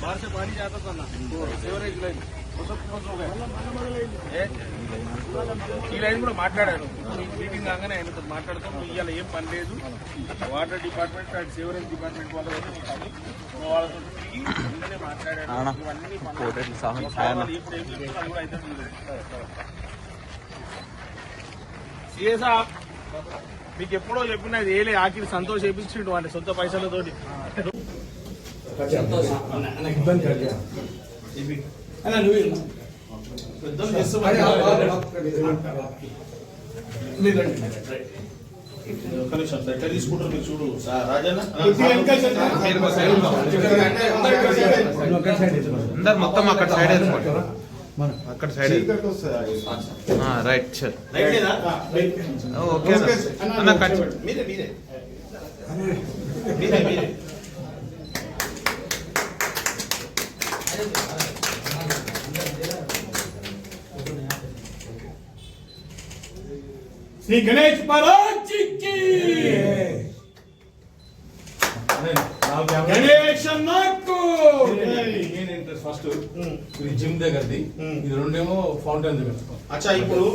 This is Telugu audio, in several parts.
बाहर से पानी जाता था ना सीवरेज लाइन वो सब क्लोज हो गया ఏ? ఈ లైన్ కూడా మాట్లాడాను మీటింగ్ కాగానే ఆయనతో మాట్లాడతాం నువ్వు ఇవాళ ఏం పని లేదు water department and sewerage department వాళ్ళతో మాట్లాడి, నువ్వు వాళ్ళతో తిరిగి వెంటనే మాట్లాడాను ఇవన్నీ పనులు కావాలి, ఇప్పుడు ఏం చెప్తున్నా అది కూడా అయితే సీఏ సాబ్ మీకు ఎప్పుడో చెప్పిన ఇది ఏలే ఆఖరి సంతోష్ చేపించిండు వాడి సొంత పైసలతోటి ఇబ్బంది కలిగా అన్న నువ్వు సార్ ఎట్లా తీసుకుంటారు మీరు చూడు సార్ రాజన్న అందరూ మొత్తం అక్కడ సైడ్ వేసుకోండి అక్కడ సైడ్ రైట్ సార్ ఓకే అన్న కట్ మీరే మీరే మీరే మీరే శ్రీ గణేష్ మహారాజ్కి గణేష్ అన్నకు. నేను ఇంట్రెస్ట్ ఫస్ట్ ఇది జిమ్ దగ్గరది. ఇది రెండేమో ఫౌంటైన్ దగ్గర అచ్చా ఇప్పుడు?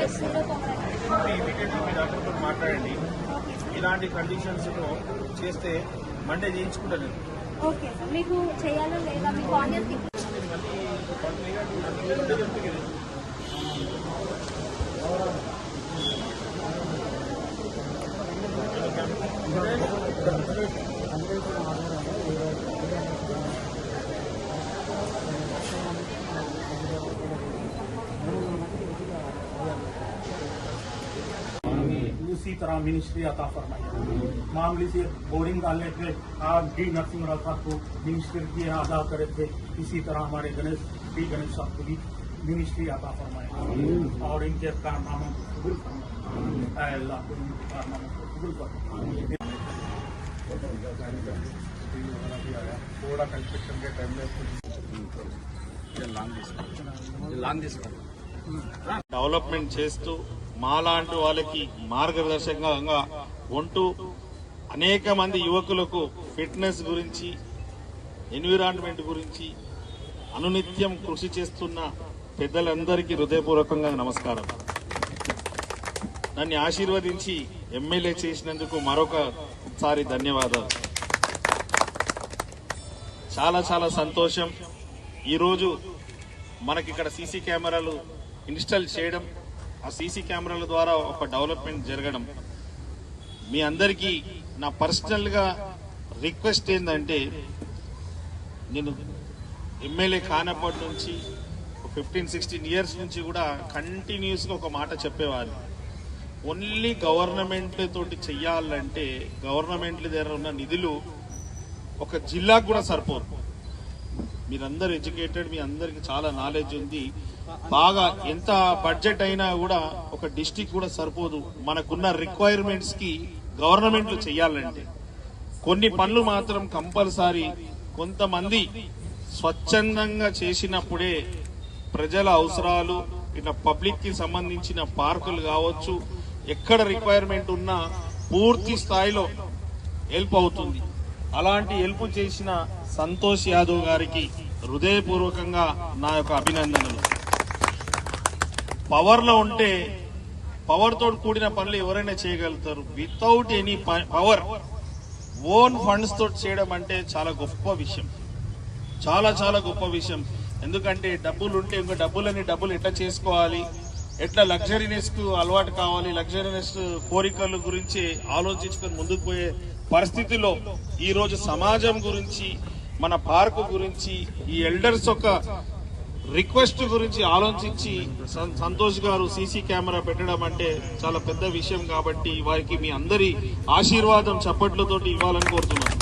మీ డాక్టర్తో మాట్లాడండి. ఇలాంటి కండిషన్స్లో చేస్తే మండే చేయించుకుంటాను ఓకే మీకు చేయాలో లేదా? మీకు ఆడియన్స్ उसी तरह मिनिस्ट्री अता फरमाई मामले से बोर्डिंग डालने थे आज डी नरसिंह राव साहब को मिनिस्ट्री की अदा करे थे इसी तरह हमारे गणेश डी गणेश साहब को भी मिनिस्ट्री अता फरमाए और इनके कारनामों को कबूल फरमाए ऐ अल्लाह को इनके कारनामों को कबूल फरमाए थोड़ा कंस्ट्रक्शन के टाइम में డెవలప్మెంట్ చేస్తూ మాలాంటి వాళ్ళకి మార్గదర్శకంగా ఉంటూ అనేక మంది యువకులకు ఫిట్నెస్ గురించి ఎన్విరాన్మెంట్ గురించి అనునిత్యం కృషి చేస్తున్న పెద్దలందరికీ హృదయపూర్వకంగా నమస్కారం. నన్ను ఆశీర్వదించి ఎమ్మెల్యే చేసినందుకు మరొకసారి ధన్యవాదాలు. చాలా చాలా సంతోషం. ఈరోజు మనకి ఇక్కడ సీసీ కెమెరాలు ఇన్స్టాల్ చేయడం ఆ సీసీ కెమెరాల ద్వారా ఒక డెవలప్మెంట్ జరగడం. మీ అందరికీ నా పర్సనల్గా రిక్వెస్ట్ ఏంటంటే నేను ఎమ్మెల్యే కానప్పటి నుంచి ఫిఫ్టీన్ సిక్స్టీన్ ఇయర్స్ నుంచి కూడా కంటిన్యూస్గా ఒక మాట చెప్పేవారు ఓన్లీ గవర్నమెంట్ తోటి చెయ్యాలంటే గవర్నమెంట్ దగ్గర ఉన్న నిధులు ఒక జిల్లాకు కూడా సరిపోరు మీరందరూ ఎడ్యుకేటెడ్ మీ అందరికి చాలా నాలెడ్జ్ ఉంది. బాగా ఎంత బడ్జెట్ అయినా కూడా ఒక డిస్టిక్ కూడా సరిపోదు. మనకున్న రిక్వైర్మెంట్స్కి గవర్నమెంట్లు చెయ్యాలంటే కొన్ని పనులు మాత్రం కంపల్సరీ కొంతమంది స్వచ్ఛందంగా చేసినప్పుడే ప్రజల అవసరాలు ఇట్లా పబ్లిక్కి సంబంధించిన పార్కులు కావచ్చు ఎక్కడ రిక్వైర్మెంట్ ఉన్నా పూర్తి స్థాయిలో హెల్ప్ అవుతుంది. అలాంటి హెల్ప్ చేసిన సంతోష్ యాదవ్ గారికి హృదయపూర్వకంగా నా యొక్క అభినందనలు. పవర్లో ఉంటే పవర్ కూడిన పనులు ఎవరైనా చేయగలుగుతారు. Without any power own funds తోటి చేయడం అంటే చాలా గొప్ప విషయం. చాలా చాలా గొప్ప విషయం. ఎందుకంటే డబ్బులు ఉంటే ఇంకా డబ్బులని డబ్బులు ఎట్లా చేసుకోవాలి? ఎట్లా లగ్జరీనెస్ అలవాటు కావాలి? లగ్జరీనెస్ కోరికల గురించి ఆలోచించుకొని ముందుకు పోయే పరిస్థితిలో ఈరోజు సమాజం గురించి మన పార్క్ గురించి ఈ ఎల్డర్స్ యొక్క రిక్వెస్ట్ గురించి ఆలోచించి సంతోష్ గారు సీసీ కెమెరా పెట్టడం అంటే చాలా పెద్ద విషయం కాబట్టి వారికి మీ అందరి ఆశీర్వాదం చప్పట్లతోటి ఇవ్వాలని కోరుతున్నాను.